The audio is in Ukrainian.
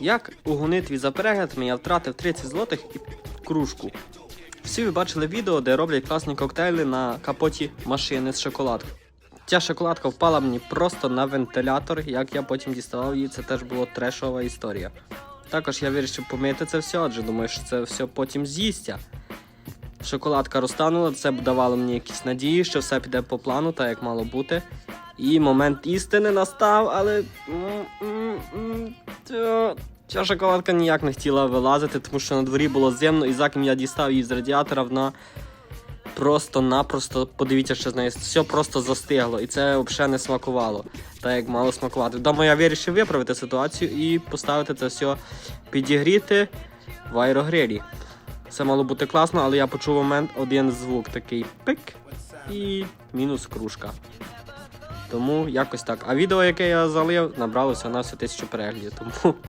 Як у гонитві за переглядами я втратив 30 злотих і кружку. Всі ви бачили відео, де роблять класні коктейлі на капоті машини з шоколадкою. Ця шоколадка впала мені просто на вентилятор, як я потім діставав її, це теж була трешова історія. Також я вирішив помити це все, адже думаю, що це все потім з'їсться. Шоколадка розтанула, це б давало мені якісь надії, що все піде по плану, так як мало бути. І момент істини настав, але. М, ця- шоколадка ніяк не хотіла вилазити, тому що на дворі було зимно, і за ким я дістав її з радіатора, вона просто-напросто, подивіться, що з нею все просто застигло, і це взагалі не смакувало, так як мало смакувати. Вдома я вирішив виправити ситуацію і поставити це все підігріти в аерогрилі. Це мало бути класно, але я почув момент один звук такий пик і мінус кружка. Тому якось так. А відео, яке я залив, набралося на всю тисячу переглядів. Тому